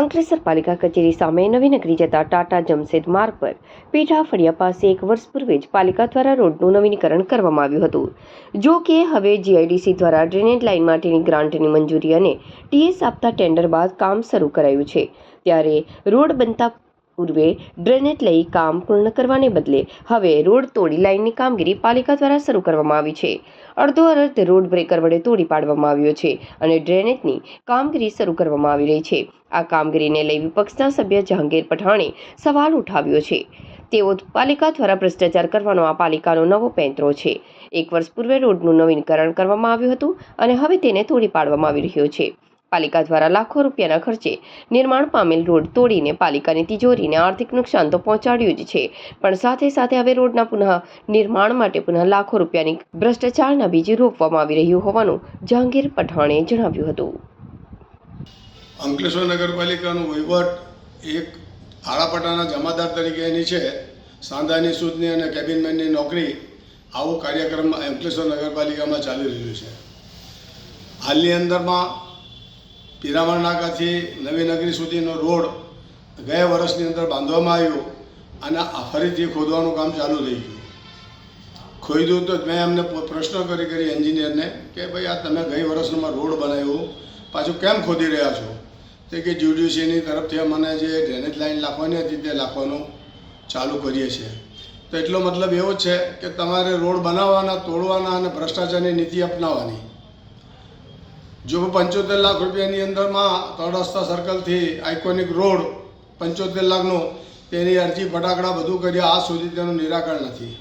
અંકલેશ્વર પાલિકા કચેરી સામે નવીનગરી જતા ટાટા જમશેદ માર્ગ પર પીઠા ફળિયા પાસે એક વર્ષ પૂર્વે જ પાલિકા દ્વારા રોડનું નવીનીકરણ કરવામાં આવ્યું હતું. જો કે હવે જીઆઈડીસી દ્વારા ડ્રેનેજ લાઇન માટેની ગ્રાન્ટની મંજૂરી અને ટીએસ આપતા ટેન્ડર બાદ કામ શરૂ કરાયું છે. ત્યારે રોડ બનતા પૂર્વે ડ્રેનેજ લઈ કામ પૂર્ણ કરવાને બદલે હવે રોડ તોડી લાઇનની કામગીરી પાલિકા દ્વારા શરૂ કરવામાં આવી છે. અડધો અર્ધ રોડ બ્રેકર વડે તોડી પાડવામાં આવ્યો છે અને ડ્રેનેજની કામગીરી શરૂ કરવામાં આવી રહી છે. આ કામગીરીને લઈ વિપક્ષના સભ્ય જહાંગીર પઠાણે સવાલ ઉઠાવ્યો છે. તેઓ પાલિકા દ્વારા ભ્રષ્ટાચાર કરવાનો આ પાલિકાનો નવો પેંતરો છે. એક વર્ષ પૂર્વે રોડનું નવીનીકરણ કરવામાં આવ્યું હતું અને હવે તેને તોડી પાડવામાં આવી રહ્યો છે. પાલિકા દ્વારા લાખો રૂપિયાના ખર્ચે નિર્માણ પામેલ રોડ તોડીને પાલિકાની તિજોરીને આર્થિક નુકસાન તો પહોંચાડ્યું જ છે. પણ સાથે સાથે હવે રોડના પુનઃ નિર્માણ માટે પુનઃ લાખો રૂપિયાની ભ્રષ્ટાચારના બીજી રોપવામાં આવી રહ્યું હોવાનું જહાંગીર પઠાણે જણાવ્યું હતું. અંકલેશ્વર નગરપાલિકાનું વહીવટ એક આળાપટાના જમાદાર તરીકે એની છે. સાંધાની સુદની અને કેબિનમેનની નોકરી આવો કાર્યક્રમ અંકલેશ્વર નગરપાલિકામાં ચાલી રહ્યું છે. હાલની અંદરમાં પિરામણ નાકાથી નવી નગરી સુધીનો રોડ ગયા વર્ષની અંદર બાંધવામાં આવ્યો અને આ ફરીથી ખોદવાનું કામ ચાલુ થઈ ગયું. ખોદ્યું તો મેં એમને પ્રશ્ન કરી કરી એન્જિનિયરને કે ભાઈ આ તમે ગઈ વર્ષમાં રોડ બનાવ્યો, પાછું કેમ ખોદી રહ્યા છો? તે કે જ્યુડિશિયની તરફથી અમને જે ડ્રેનેજ લાઈન લાખવાની હતી તે લાખવાનું ચાલુ કરીએ છીએ. તો એટલો મતલબ એવો છે કે તમારે રોડ બનાવવાના, તોડવાના અને ભ્રષ્ટાચારની નીતિ અપનાવવાની. જો પંચોતેર લાખ રૂપિયાની અંદરમાં ત્રણ રસ્તા સર્કલથી આઇકોનિક રોડ પંચોતેર લાખનો તેની અરજી, ફટાકડા બધું કર્યા આજ સુધી તેનું નિરાકરણ નથી.